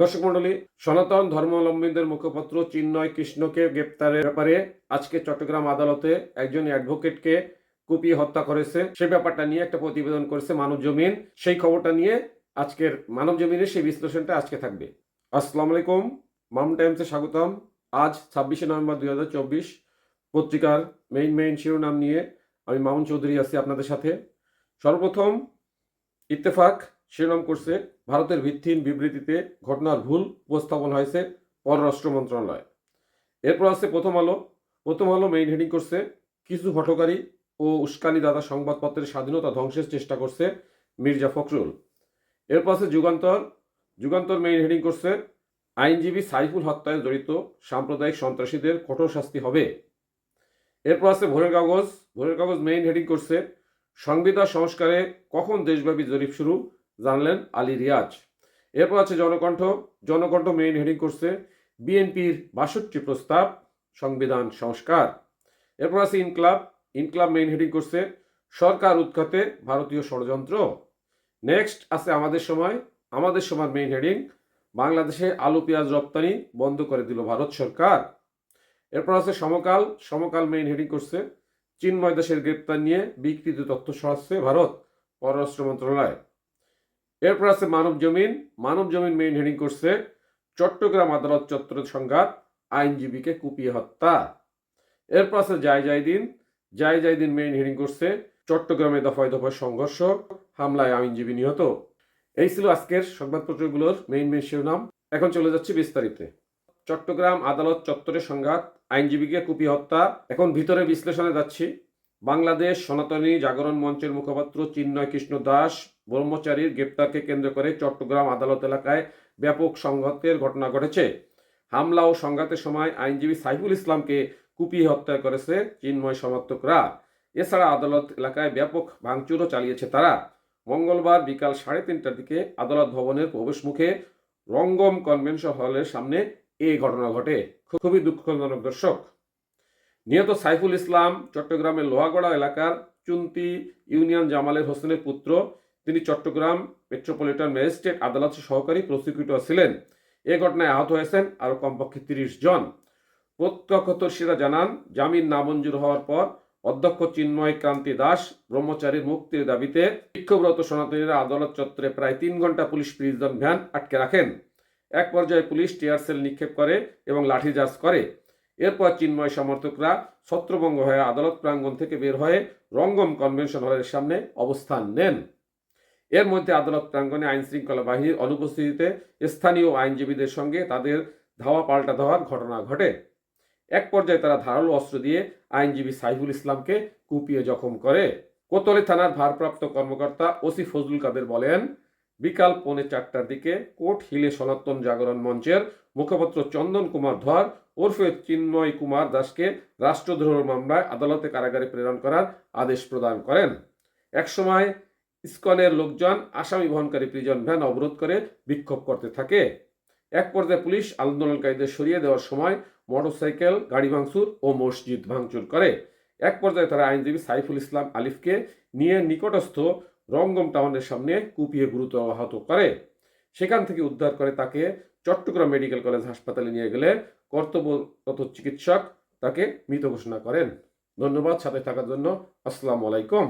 দর্শক মন্ডলী সনাতন ধর্মাবলম্বীদের মুখপাত্র চিন্ময় কৃষ্ণকে গ্রেপ্তারের ব্যাপারে আজকে চট্টগ্রাম আদালতে একজন অ্যাডভোকেটকে কুপিয়ে হত্যা করেছে। সে ব্যাপারটা নিয়ে একটা প্রতিবেদন করেছে মানব জমিন। সেই খবরটা নিয়ে আজকের মানব জমিনের সেই বিশ্লেষণটা আজকে থাকবে। আসসালামু আলাইকুম মাম টাইমসে স্বাগতম। আজ ছাব্বিশে নভেম্বর দুই হাজার চব্বিশ, পত্রিকার মেইন মেইন শিরোনাম নিয়ে আমি মামুন চৌধুরী আছি আপনাদের সাথে। সর্বপ্রথম ইত্তেফাক শিরোনাম করছে ভারতের ভিত্তিহীন বিবৃতিতে ঘটনার ভুল উপস্থাপন হয়েছে পররাষ্ট্র মন্ত্রণালয়। এরপর আছে প্রথম আলো। প্রথম আলো মেইন হেডিং করছে, কিছু হঠকারী ও উস্কানি উস্কানিদাতা সংবাদপত্রের স্বাধীনতা ধ্বংসের চেষ্টা করছে মির্জা ফখরুল। এরপর আছে যুগান্তর। যুগান্তর মেইন হেডিং করছে, আইনজীবী সাইফুল হত্যায় জড়িত সাম্প্রদায়িক সন্ত্রাসীদের কঠোর শাস্তি হবে। এরপর আছে ভোরের কাগজ। ভোরের কাগজ মেইন হেডিং করছে, সংবিধান সংস্কারে কখন দেশব্যাপী জরিপ শুরু? জানলেন আলী রিয়াজ। এরপর আছে জনকণ্ঠ। জনকণ্ঠ মেইন হেডিং করছে বিএনপির বাষট্টি প্রস্তাব, সংবিধান, সংস্কার। এরপর আছে ইনক্লাব। ইনক্লাব মেইন হেডিং করছে সরকার উৎখাতে ভারতীয় ষড়যন্ত্র। নেক্সট আছে আমাদের সময়। আমাদের সময় মেইন হেডিং বাংলাদেশে আলু, পেঁয়াজ রপ্তানি বন্ধ করে দিল ভারত সরকার। এরপর আছে সমকাল। সমকাল মেইন হেডিং করছে, চিন্ময় দাসের গ্রেপ্তার নিয়ে বিকৃত তথ্য সরাচ্ছে ভারত। পররাষ্ট্র মন্ত্রণালয়। এরপর আছে মানব জমিন। মানব জমিন মেইন হেডিং করছে, চট্টগ্রাম আদালত চত্বরের সংঘাত, আইনজীবীকে কুপিয়ে হত্যা। এরপর আছে জায় জায় দিন। জায় জায় দিন মেইন হেডিং করছে, চট্টগ্রামে দফায় দফায় সংঘর্ষ, হামলায় আইনজীবী নিহত। এই ছিল আজকের সংবাদপত্রগুলোর মেইন মেইন শিরোনাম। এখন চলে যাচ্ছি বিস্তারিতে। চট্টগ্রাম আদালত চত্বরের সংঘাত, আইনজীবীকে কুপিয়ে হত্যা। এখন ভিতরে বিশ্লেষণে যাচ্ছি। বাংলাদেশ সনাতনী জাগরণ মঞ্চের মুখপাত্র চিন্ময় কৃষ্ণ দাস ব্রহ্মচারীর গ্রেপ্তারকে কেন্দ্র করে চট্টগ্রাম আদালত এলাকায় ব্যাপক সংঘাতের ঘটনা ঘটেছে। হামলা ও সংঘাতের সময় আইনজীবী সাইফুল ইসলামকে কুপিয়ে হত্যা করেছে চিন্ময় সমর্থকরা। এছাড়া আদালত এলাকায় ব্যাপক ভাঙচুরও চালিয়েছে তারা। মঙ্গলবার বিকাল সাড়ে তিনটার দিকে আদালত ভবনের প্রবেশ মুখে রঙ্গম কনভেনশন হলের সামনে এই ঘটনা ঘটে। খুবই দুঃখজনক দর্শক। নিহত সাইফুল ইসলাম চট্টগ্রামের লোহাগড়া এলাকার চুন্তি ইউনিয়ন জামালের হোসেনের পুত্র। তিনি চট্টগ্রাম মেট্রোপলিটন ম্যাজিস্ট্রেট আদালতের সহকারী প্রসিকিউটর ছিলেন। এ ঘটনায় আহত হয়েছেন আরও কমপক্ষে তিরিশ জন। প্রত্যক্ষদর্শীরা জানান, জামিন নামঞ্জুর হওয়ার পর অধ্যক্ষ চিন্ময় ক্রান্তি দাস ব্রহ্মচারীর মুক্তির দাবিতে বিক্ষোভরত সনাতনীরা আদালত চত্বরে প্রায় তিন ঘণ্টা পুলিশ প্রিজন ভ্যান আটকে রাখেন। এক পর্যায়ে পুলিশ টিয়ার সেল নিক্ষেপ করে এবং লাঠিচার্জ করে। এরপর চিন্ময় সমর্থকরা ছত্রভঙ্গ হয়ে আদালত প্রাঙ্গণ থেকে বের হয়ে রঙ্গম কনভেনশন হলের সামনে অবস্থান নেন। এর মধ্যে আদালত প্রাঙ্গণে আইন শৃঙ্খলা বাহিনীর অনুপস্থিতিতে স্থানীয় আইনজীবীদের সঙ্গে তাদের ধাওয়া পাল্টা দেওয়ার ঘটনা ঘটে। এক পর্যায়ে তারা ধারালো অস্ত্র দিয়ে আইনজীবী সাইফুল ইসলামকে কুপিয়ে জখম করে। কোতলে থানার ভারপ্রাপ্ত কর্মকর্তা ওসি ফজলুল কাদের বলেন বিকাল পৌনে চারটার দিকে কোর্ট হিলে সনাতন জাগরণ মঞ্চের মুখপাত্র চন্দন কুমার ধর ওরফে চিন্ময় কুমার দাসকে রাষ্ট্রদ্রোহ মামলায় আদালতে কারাগারে প্রেরণ করার আদেশ প্রদান করেন। একসময় ইসকনের লোকজন আসামি বহনকারী প্রিজন ভ্যান অবরোধ করে বিক্ষোভ করতে থাকে। এক পর্যায়ে পুলিশ আন্দোলনকারীদের সরিয়ে দেওয়ার সময় মোটরসাইকেল, গাড়ি ভাঙচুর ও মসজিদ ভাঙচুর করে। এক পর্যায়ে তারা আইনজীবী সাইফুল ইসলাম আলিফকে নিয়ে নিকটস্থ রঙ্গম টাউনের সামনে কুপিয়ে গুরুতর আহত করে। সেখান থেকে উদ্ধার করে তাকে চট্টগ্রাম মেডিকেল কলেজ হাসপাতালে নিয়ে গেলে কর্তব্যরত চিকিৎসক তাকে মৃত ঘোষণা করেন। ধন্যবাদ সাথে থাকার জন্য। আসসালামু আলাইকুম।